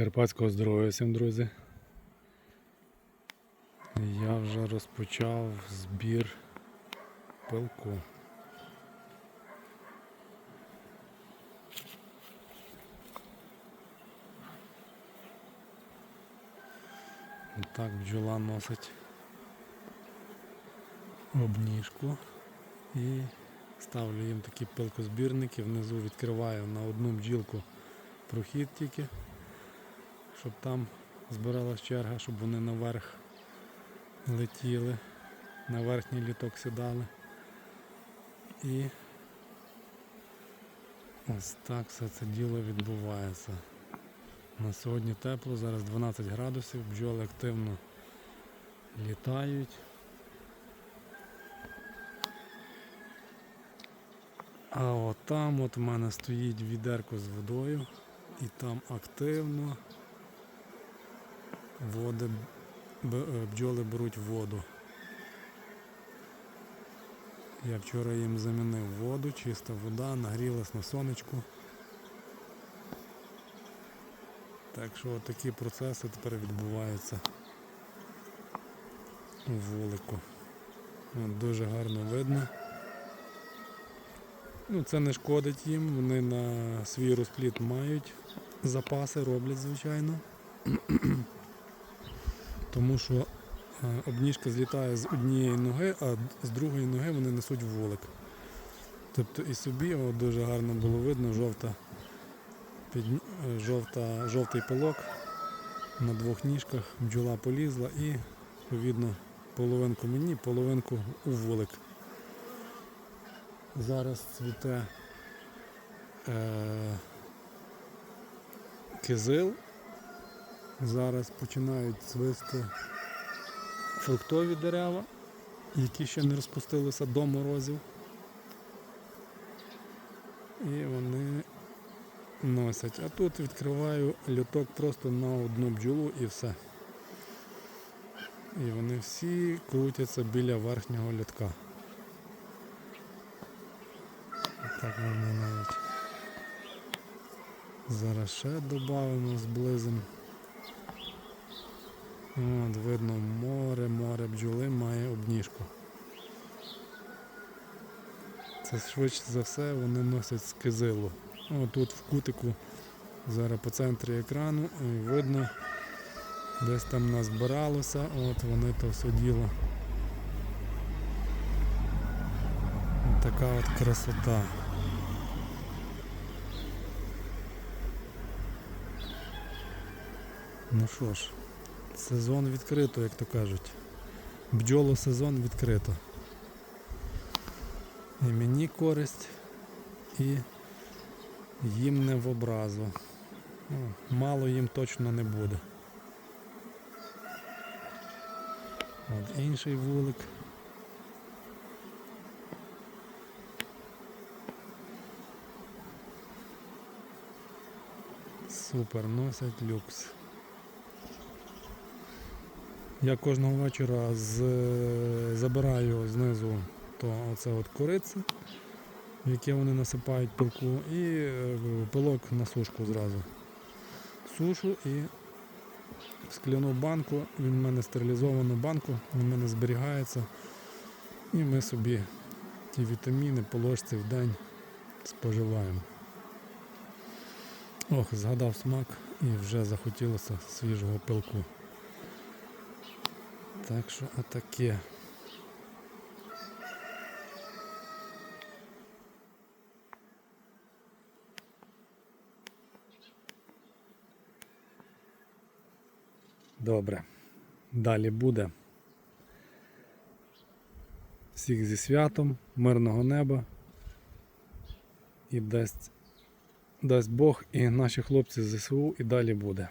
Карпатського здоров'я всім, друзі. Я вже розпочав збір пилку. Так бджола носить обніжку і ставлю їм такі пилкозбірники, внизу відкриваю на одну бджілку прохід тільки щоб там збиралась черга, щоб вони наверх летіли, на верхній літок сідали. І ось так все це діло відбувається. На сьогодні тепло, зараз 12 градусів, бджоли активно літають. А от там от у мене стоїть відерко з водою і там активно води, е, бджоли беруть воду. Я вчора їм замінив воду, чиста вода, нагрілась на сонечку. Так що такі процеси тепер відбуваються у вулику. Дуже гарно видно. Ну, це не шкодить їм, вони на свій розпліт мають запаси, роблять, звичайно. Тому що е, обніжка злітає з однієї ноги, а з другої ноги вони несуть в вулик. Тобто і собі от дуже гарно було видно жовта, під, е, жовта, жовтий пилок на двох ніжках, бджола полізла і відповідно половинку мені, половинку у вулик. Зараз цвіте е, кизил. Зараз починають цвисти фруктові дерева, які ще не розпустилися до морозів. І вони носять. А тут відкриваю люток просто на одну бджолу і все. І вони всі крутяться біля верхнього лютка. Так вони навіть. Зараз ще додамо зблизимо. От, видно море, море бджоли має обніжку. Це швидше за все вони носять з кизилу. Тут в кутику, зараз по центрі екрану, і видно, десь там назбиралося, от вони то все діло. Така от красота. Ну що ж. Сезон відкрито, як то кажуть. Бджоло сезон відкрито. І мені користь, і їм не в образу. Ну, мало їм точно не буде. От інший вулик. Супер, носять люкс. Я кожного вечора з... забираю знизу то оце от кориця, в яке вони насипають пилку, і е, пилок на сушку зразу. Сушу і в скляну банку, він в мене стерилізовану банку, він в мене зберігається. І ми собі ті вітаміни по ложці в день споживаємо. Ох, згадав смак і вже захотілося свіжого пилку. Так що отаке. Добре. Далі буде. Всіх зі святом, мирного неба. І дасть, дасть Бог і наші хлопці з ЗСУ і далі буде.